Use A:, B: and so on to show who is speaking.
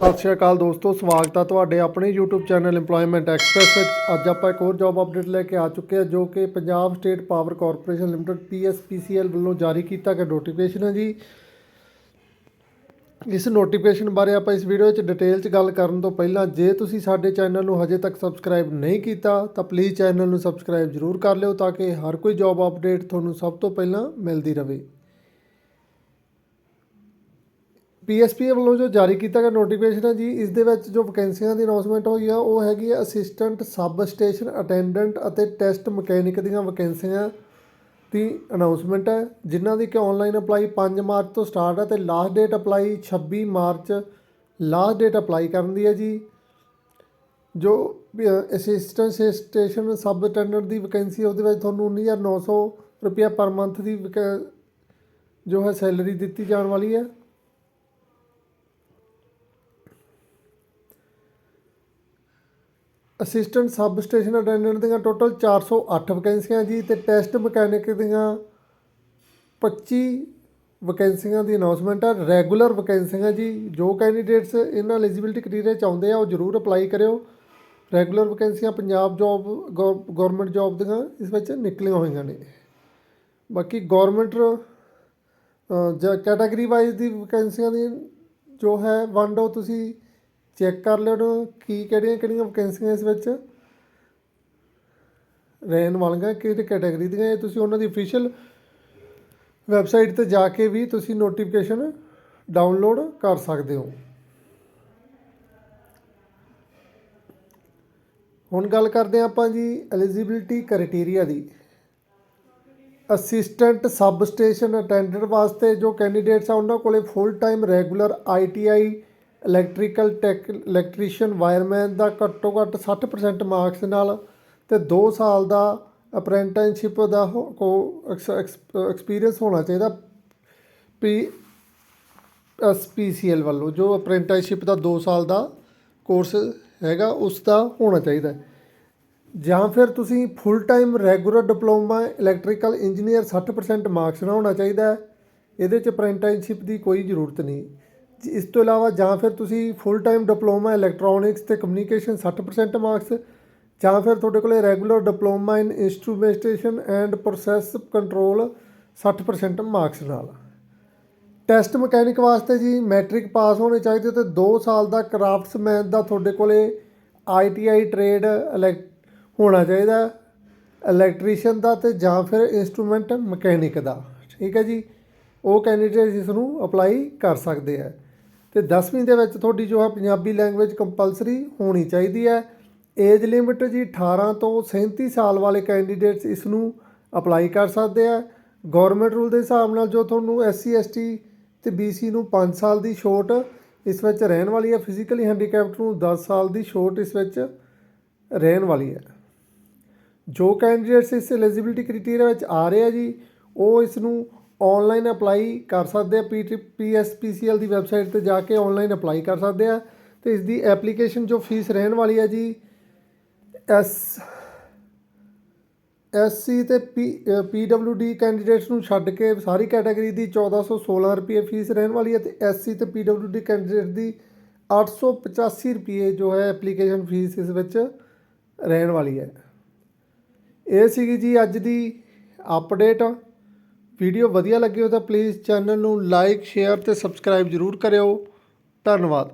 A: ਸਤਿ ਸ਼੍ਰੀ ਅਕਾਲ ਦੋਸਤੋ, ਸਵਾਗਤ ਹੈ ਤੁਹਾਡੇ ਆਪਣੇ YouTube ਚੈਨਲ EMPLOYMENT ਐਕਸਪ੍ਰੈਸ ਵਿੱਚ। ਅੱਜ ਆਪਾਂ ਇੱਕ ਹੋਰ ਜੌਬ ਅਪਡੇਟ ਲੈ ਕੇ ਆ ਚੁੱਕੇ ਹਾਂ, ਜੋ ਕਿ Punjab state power corporation limited PSPCL ਵੱਲੋਂ ਜਾਰੀ ਕੀਤਾ ਗਿਆ ਨੋਟੀਫਿਕੇਸ਼ਨ ਹੈ ਜੀ। ਇਸ ਨੋਟੀਫਿਕੇਸ਼ਨ ਬਾਰੇ ਆਪਾਂ ਇਸ ਵੀਡੀਓ ਵਿੱਚ ਡਿਟੇਲ 'ਚ ਗੱਲ ਕਰਨ ਤੋਂ ਪਹਿਲਾਂ, ਜੇ ਤੁਸੀਂ ਸਾਡੇ ਚੈਨਲ ਨੂੰ ਹਜੇ ਤੱਕ ਸਬਸਕ੍ਰਾਈਬ ਨਹੀਂ ਕੀਤਾ, ਤਾਂ ਪਲੀਜ਼ ਚੈਨਲ ਨੂੰ ਸਬਸਕ੍ਰਾਈਬ ਜ਼ਰੂਰ ਕਰ ਲਿਓ, ਤਾਂ ਕਿ ਹਰ ਕੋਈ ਜੌਬ ਅਪਡੇਟ ਤੁਹਾਨੂੰ ਸਭ ਤੋਂ ਪਹਿਲਾਂ ਮਿਲਦੀ ਰਹੇ। ਪੀਐਸਪੀ ਵੱਲੋਂ ਜੋ ਜਾਰੀ ਕੀਤਾ ਗਿਆ ਨੋਟੀਫਿਕੇਸ਼ਨ ਹੈ ਜੀ, ਇਸ ਦੇ ਵਿੱਚ ਜੋ ਵੈਕੈਂਸੀਆਂ ਦੀ ਅਨਾਉਂਸਮੈਂਟ ਹੋਈ ਆ, ਉਹ ਹੈਗੀ ਹੈ ਅਸਿਸਟੈਂਟ ਸਬ ਸਟੇਸ਼ਨ ਅਟੈਂਡੈਂਟ ਅਤੇ ਟੈਸਟ ਮਕੈਨਿਕ ਦੀਆਂ ਵੈਕੈਂਸੀਆਂ ਦੀ ਅਨਾਉਂਸਮੈਂਟ ਹੈ, ਜਿਨ੍ਹਾਂ ਦੀ ਕਿ ਆਨਲਾਈਨ ਅਪਲਾਈ 5 ਮਾਰਚ ਤੋਂ ਸਟਾਰਟ ਹੈ ਤੇ last date apply 26 March last date apply ਕਰਨ ਦੀ ਹੈ ਜੀ। ਜੋ ਅਸਿਸਟੈਂਟ ਸਟੇਸ਼ਨ ਸਬ ਅਟੈਂਡੈਂਟ ਦੀ ਵੈਕੈਂਸੀ ਉਹਦੇ ਵਿੱਚ ਤੁਹਾਨੂੰ 19900 ਰੁਪਇਆ ਪਰ ਮੰਥ ਦੀ ਵੈਕੈ- ਜੋ ਹੈ ਸੈਲਰੀ ਦਿੱਤੀ ਜਾਣ ਵਾਲੀ ਹੈ। ਅਸਿਸਟੈਂਟ ਸਬ ਸਟੇਸ਼ਨ ਅਟੈਂਡੈਂਟ ਦੀਆਂ ਟੋਟਲ 408 ਵੈਕੈਂਸੀਆਂ ਜੀ ਤੇ ਟੈਸਟ ਮਕੈਨਿਕ ਦੀਆਂ 25 ਵੈਕੈਂਸੀਆਂ ਦੀ ਅਨਾਉਂਸਮੈਂਟ ਆ। ਰੈਗੂਲਰ ਵੈਕੈਂਸੀਆਂ ਜੀ, ਜੋ ਕੈਂਡੀਡੇਟਸ ਇਹਨਾਂ ਐਲੀਜੀਬਿਲਟੀ ਕ੍ਰਾਈਟੇਰੀਆ ਚਾਹੁੰਦੇ ਆ, ਉਹ ਜ਼ਰੂਰ ਅਪਲਾਈ ਕਰਿਓ। ਰੈਗੂਲਰ ਵੈਕੈਂਸੀਆਂ ਪੰਜਾਬ ਜੌਬ ਗਵਰਨਮੈਂਟ ਜੌਬ ਦੀਆਂ ਇਸ ਵਿੱਚ ਨਿਕਲੀਆਂ ਹੋਈਆਂ ਨੇ। ਬਾਕੀ ਗਵਰਨਮੈਂਟ ਜਾਂ ਕੈਟਾਗਰੀ ਵਾਈਜ਼ ਦੀ ਵੈਕੈਂਸੀਆਂ ਦੀ ਜੋ ਹੈ, ਵੰਡ ਉਹ ਤੁਸੀਂ ਚੈੱਕ ਕਰ ਲਿਓ ਨਾ ਕੀ ਕਿਹੜੀਆਂ ਕਿਹੜੀਆਂ ਵੈਕੈਂਸੀਆਂ ਇਸ ਵਿੱਚ। ਰਹਿਣ ਵਾਲੀਆਂ ਕਿਹੜੇ ਕੈਟਾਗਰੀ ਦੀਆਂ ਇਹ ਤੁਸੀਂ ਉਹਨਾਂ ਦੀ ਅਫੀਸ਼ੀਅਲ ਵੈਬਸਾਈਟ ਤੇ ਜਾ ਕੇ ਵੀ ਤੁਸੀਂ ਨੋਟੀਫਿਕੇਸ਼ਨ ਡਾਊਨਲੋਡ ਕਰ ਸਕਦੇ ਹੋ। ਹੁਣ ਗੱਲ ਕਰਦੇ ਹਾਂ ਆਪਾਂ ਜੀ ਐਲੀਜੀਬਿਲਟੀ ਕ੍ਰਾਈਟੇਰੀਆ ਦੀ। ਅਸਿਸਟੈਂਟ ਸਬ ਸਟੇਸ਼ਨ ਅਟੈਂਡੈਂਟ ਵਾਸਤੇ ਜੋ ਕੈਂਡੀਡੇਟਸ ਆ, ਉਹਨਾਂ ਕੋਲੇ full time regular ITI electrical tech, electrician wireman ਦਾ ਘੱਟੋ ਘੱਟ 60% ਮਾਰਕਸ ਨਾਲ ਤੇ 2 ਸਾਲ ਦਾ ਅਪ੍ਰੈਂਟਿਸਸ਼ਿਪ ਦਾ ਹੋ- ਕੋ ਐਕਸਪੀਰੀਅੰਸ ਹੋਣਾ ਚਾਹੀਦਾ ਪੀ ਐਸਪੀਸੀਐਲ ਵੱਲੋਂ, ਜੋ ਅਪ੍ਰੈਂਟਿਸਸ਼ਿਪ ਦਾ 2 ਸਾਲ ਦਾ ਕੋਰਸ ਹੈਗਾ, ਉਸ ਦਾ ਹੋਣਾ ਚਾਹੀਦਾ। ਜਾਂ ਫਿਰ ਤੁਸੀਂ full time regular diploma electrical engineer 60% marks ਨਾਲ ਹੋਣਾ ਚਾਹੀਦਾ। ਇਹਦੇ ਚ ਅਪ੍ਰੈਂਟਿਸਸ਼ਿਪ ਦੀ ਕੋਈ ਜ਼ਰੂਰਤ ਨਹੀਂ। ਇਸ ਤੋਂ ਇਲਾਵਾ ਜਾਂ ਫਿਰ ਤੁਸੀਂ ਫੁੱਲ ਟਾਈਮ ਡਿਪਲੋਮਾ ਇਲੈਕਟ੍ਰੋਨਿਕਸ ਤੇ ਕਮਿਊਨੀਕੇਸ਼ਨ 60% ਮਾਰਕਸ ਜਾਂ ਫਿਰ ਤੁਹਾਡੇ ਕੋਲੇ regular diploma in instrumentation and process control 60% marks ਨਾਲ। ਟੈਸਟ ਮਕੈਨਿਕ ਵਾਸਤੇ ਜੀ ਮੈਟ੍ਰਿਕ ਪਾਸ ਹੋਣੇ ਚਾਹੀਦੇ ਤੇ 2 ਸਾਲ ਦਾ ਕਰਾਫਟਸਮੈਨ ਦਾ ਤੁਹਾਡੇ ਕੋਲੇ ਆਈਟੀਆਈ ਟ੍ਰੇਡ ਹੋਣਾ ਚਾਹੀਦਾ ਇਲੈਕਟ੍ਰੀਸ਼ੀਅਨ ਦਾ ਤੇ ਜਾਂ ਫਿਰ ਇਨਸਟਰੂਮੈਂਟ ਮਕੈਨਿਕ ਦਾ। ਠੀਕ ਹੈ ਜੀ? ਉਹ ਕੈਂਡੀਡੇਟ ਇਸ ਨੂੰ ਅਪਲਾਈ ਕਰ ਸਕਦੇ ਆ। ਤੇ 10ਵੀਂ ਦੇ ਵਿੱਚ ਤੁਹਾਡੀ ਜੋ ਹੈ ਪੰਜਾਬੀ ਲੈਂਗੁਏਜ ਕੰਪਲਸਰੀ ਹੋਣੀ ਚਾਹੀਦੀ ਹੈ। ਏਜ ਲਿਮਿਟ ਜੀ 18 ਤੋਂ 37 ਸਾਲ ਵਾਲੇ ਕੈਂਡੀਡੇਟਸ ਇਸ ਨੂੰ ਅਪਲਾਈ ਕਰ ਸਕਦੇ ਆ। ਗਵਰਨਮੈਂਟ ਰੂਲ ਦੇ ਹਿਸਾਬ ਨਾਲ ਜੋ ਤੁਹਾਨੂੰ ਐਸਸੀ ਐਸਟੀ ਤੇ ਬੀਸੀ ਨੂੰ 5 ਸਾਲ ਦੀ ਛੋਟ ਇਸ ਵਿੱਚ ਰਹਿਣ ਵਾਲੀ ਹੈ। ਫਿਜ਼ੀਕਲੀ ਹੈਂਡੀਕੈਪਟ ਨੂੰ 10 ਸਾਲ ਦੀ ਛੋਟ ਇਸ ਵਿੱਚ ਰਹਿਣ ਵਾਲੀ ਹੈ। ਜੋ ਕੈਂਡੀਡੇਟਸ ਇਸ ਐਲੀਜੀਬਿਲਟੀ ਕ੍ਰਾਈਟੇਰੀਆ ਵਿੱਚ ਆ ਰਹੇ ਆ ਜੀ, ਉਹ ਇਸ ਨੂੰ ਆਨਲਾਈਨ ਅਪਲਾਈ ਕਰ ਸਕਦੇ ਆ ਪੀ ਪੀਐਸਪੀਸੀਐਲ ਦੀ ਵੈਬਸਾਈਟ ਤੇ ਜਾ ਕੇ ਆਨਲਾਈਨ ਅਪਲਾਈ ਕਰ ਸਕਦੇ ਆ ਤੇ ਇਸ ਦੀ ਐਪਲੀਕੇਸ਼ਨ ਜੋ ਫੀਸ ਰਹਿਣ ਵਾਲੀ ਹੈ ਜੀ ਐਸ ਐਸਸੀ ਤੇ ਪੀ ਪੀਡਬਲਯੂਡੀ ਕੈਂਡੀਡੇਟਸ ਨੂੰ ਛੱਡ ਕੇ ਸਾਰੀ ਕੈਟਾਗਰੀ ਦੀ 1416 ਰੁਪਏ ਫੀਸ ਰਹਿਣ ਵਾਲੀ ਹੈ ਤੇ ਐਸਸੀ ਤੇ ਪੀਡਬਲਯੂਡੀ ਕੈਂਡੀਡੇਟ ਦੀ 885 ਰੁਪਏ ਜੋ ਹੈ ਐਪਲੀਕੇਸ਼ਨ ਫੀਸ ਇਸ ਵਿੱਚ ਰਹਿਣ ਵਾਲੀ ਹੈ। ਇਹ ਸੀਗੀ ਜੀ ਅੱਜ ਦੀ ਅਪਡੇਟ ਵੀਡੀਓ ਵਧੀਆ ਲੱਗੀ ਹੋ ਤਾਂ ਪਲੀਜ਼ ਚੈਨਲ ਨੂੰ ਲਾਈਕ ਸ਼ੇਅਰ ਤੇ ਸਬਸਕ੍ਰਾਈਬ ਜ਼ਰੂਰ ਕਰਿਓ। ਧੰਨਵਾਦ।